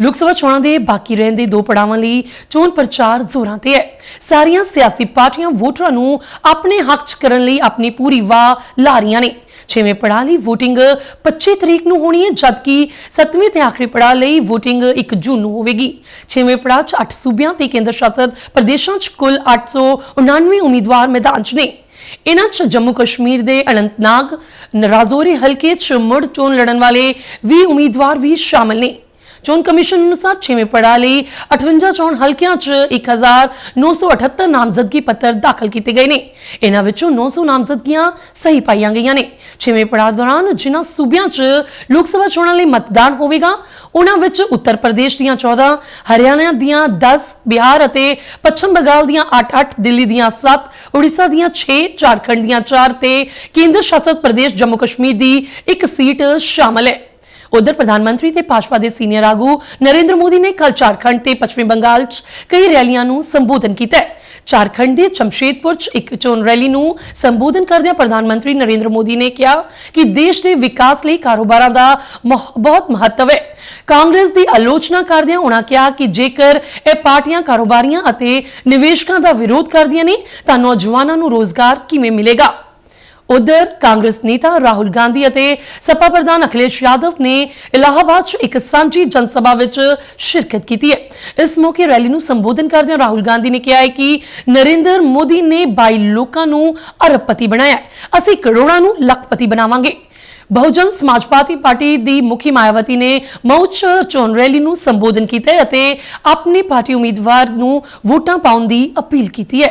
ਲੋਕ ਸਭਾ ਚੋਣਾਂ ਦੇ ਬਾਕੀ ਰਹਿੰਦੇ ਦੋ ਪੜਾਵਾਂ ਲਈ ਚੋਣ ਪ੍ਰਚਾਰ ਜ਼ੋਰਾਂ ਤੇ ਹੈ। ਸਾਰੀਆਂ ਸਿਆਸੀ ਪਾਰਟੀਆਂ ਵੋਟਰਾਂ ਨੂੰ ਆਪਣੇ ਹੱਕ 'ਚ ਕਰਨ ਲਈ ਆਪਣੀ ਪੂਰੀ ਵਾਹ ਲਾ ਰਹੀਆਂ ਨੇ। ਛੇਵੇਂ ਪੜਾਅ ਲਈ VOTING 25 ਤਰੀਕ ਨੂੰ ਹੋਣੀ ਹੈ, ਜਦਕਿ ਸੱਤਵੇਂ ਤੇ ਆਖਰੀ ਪੜਾਅ ਲਈ VOTING 1 ਜੂਨ ਨੂੰ ਹੋਵੇਗੀ। ਛੇਵੇਂ ਪੜਾਅ 'ਚ 8 ਸੂਬਿਆਂ ਤੇ ਕੇਂਦਰ ਸ਼ਾਸਤ ਪ੍ਰਦੇਸ਼ਾਂ 'ਚ ਕੁੱਲ 899 ਉਮੀਦਵਾਰ ਮੈਦਾਨ 'ਚ ਨੇ। ਇਨ੍ਹਾਂ 'ਚ ਜੰਮੂ ਕਸ਼ਮੀਰ ਦੇ ਅਨੰਤਨਾਗ, ਰਾਜੌਰੀ ਹਲਕੇ 'ਚ ਮੁੜ ਚੋਣ ਲੜਨ ਵਾਲੇ 20 ਉਮੀਦਵਾਰ ਵੀ ਸ਼ਾਮਲ ਨੇ। ਚੋਣ ਕਮਿਸ਼ਨ ਅਨੁਸਾਰ ਛੇਵੇਂ ਪੜਾਅ ਲਈ 58 ਚੋਣ ਹਲਕਿਆਂ 'ਚ 1978 ਨਾਮਜ਼ਦਗੀ ਪੱਤਰ ਦਾਖਲ ਕੀਤੇ ਗਏ ਨੇ। ਇਹਨਾਂ ਵਿੱਚੋਂ 900 ਨਾਮਜ਼ਦਗੀਆਂ ਸਹੀ ਪਾਈਆਂ ਗਈਆਂ ਨੇ। ਛੇਵੇਂ ਪੜਾਅ ਦੌਰਾਨ ਜਿਨ੍ਹਾਂ ਸੂਬਿਆਂ 'ਚ ਲੋਕ ਸਭਾ ਚੋਣਾਂ ਲਈ ਮਤਦਾਨ ਹੋਵੇਗਾ, ਉਹਨਾਂ ਵਿੱਚ ਉੱਤਰ ਪ੍ਰਦੇਸ਼ ਦੀਆਂ 14 ਹਰਿਆਣਾ ਦੀਆਂ 10 ਬਿਹਾਰ ਅਤੇ ਪੱਛਮ ਬੰਗਾਲ ਦੀਆਂ 8-8 ਦਿੱਲੀ ਦੀਆਂ 7 ਉੜੀਸਾ ਦੀਆਂ 6 ਝਾਰਖੰਡ ਦੀਆਂ 4 ਤੇ ਕੇਂਦਰ ਸ਼ਾਸਤ ਪ੍ਰਦੇਸ਼ ਜੰਮੂ ਕਸ਼ਮੀਰ ਦੀ ਇੱਕ ਸੀਟ ਸ਼ਾਮਲ ਹੈ। ਉਧਰ ਪ੍ਰਧਾਨ ਮੰਤਰੀ ਤੇ ਭਾਜਪਾ ਦੇ ਸੀਨੀਅਰ ਆਗੂ ਨਰਿੰਦਰ ਮੋਦੀ ਨੇ ਕੱਲ ਝਾਰਖੰਡ ਤੇ ਪੱਛਮੀ ਬੰਗਾਲ 'ਚ ਕਈ ਰੈਲੀਆਂ ਨੂੰ ਸੰਬੋਧਨ ਕੀਤਾ ਹੈ। ਝਾਰਖੰਡ ਦੇ ਜਮਸ਼ੇਦਪੁਰ 'ਚ ਇੱਕ ਚੋਣ ਰੈਲੀ ਨੂੰ ਸੰਬੋਧਨ ਕਰਦਿਆਂ ਪ੍ਰਧਾਨ ਮੰਤਰੀ ਨਰਿੰਦਰ ਮੋਦੀ ਨੇ ਕਿਹਾ ਕਿ ਦੇਸ਼ ਦੇ ਵਿਕਾਸ ਲਈ ਕਾਰੋਬਾਰਾਂ ਦਾ ਬਹੁਤ ਮਹੱਤਵ ਹੈ। ਕਾਂਗਰਸ ਦੀ ਆਲੋਚਨਾ ਕਰਦਿਆਂ ਉਹਨਾਂ ਕਿਹਾ ਕਿ ਜੇਕਰ ਇਹ ਪਾਰਟੀਆਂ ਕਾਰੋਬਾਰੀਆਂ ਅਤੇ ਨਿਵੇਸ਼ਕਾਂ ਦਾ ਵਿਰੋਧ ਕਰਦੀਆਂ ਨੇ, ਤਾਂ ਨੌਜਵਾਨਾਂ ਨੂੰ ਰੋਜ਼ਗਾਰ ਕਿਵੇਂ ਮਿਲੇਗਾ? ਉਧਰ ਕਾਂਗਰਸ ਨੇਤਾ ਰਾਹੁਲ ਗਾਂਧੀ ਅਤੇ ਸਪਾ ਪ੍ਰਧਾਨ ਅਖਿਲੇਸ਼ ਯਾਦਵ ਨੇ ਇਲਾਹਾਬਾਦ 'ਚ ਇੱਕ ਸਾਂਝੀ ਜਨਸਭਾ ਵਿੱਚ ਸ਼ਿਰਕਤ ਕੀਤੀ ਹੈ। ਇਸ ਮੌਕੇ ਰੈਲੀ ਨੂੰ ਸੰਬੋਧਨ ਕਰਦਿਆਂ ਰਾਹੁਲ ਗਾਂਧੀ ਨੇ ਕਿਹਾ ਹੈ ਕਿ ਨਰਿੰਦਰ ਮੋਦੀ ਨੇ 22 ਲੋਕਾਂ ਨੂੰ ਅਰਬਪਤੀ ਬਣਾਇਆ ਅਸੀਂ ਕਰੋੜਾਂ ਨੂੰ ਲੱਖਪਤੀ ਬਣਾਵਾਂਗੇ। ਬਹੁਜਨ ਸਮਾਜ ਪਾਰਟੀ ਪਾਰਟੀ ਦੀ ਮੁਖੀ ਮਾਇਆਵਤੀ ਨੇ ਮਊ ਚੋਣ ਰੈਲੀ ਨੂੰ ਸੰਬੋਧਨ ਕੀਤਾ ਅਤੇ ਆਪਣੀ ਪਾਰਟੀ ਉਮੀਦਵਾਰ ਨੂੰ ਵੋਟਾਂ ਪਾਉਣ ਦੀ ਅਪੀਲ ਕੀਤੀ ਹੈ।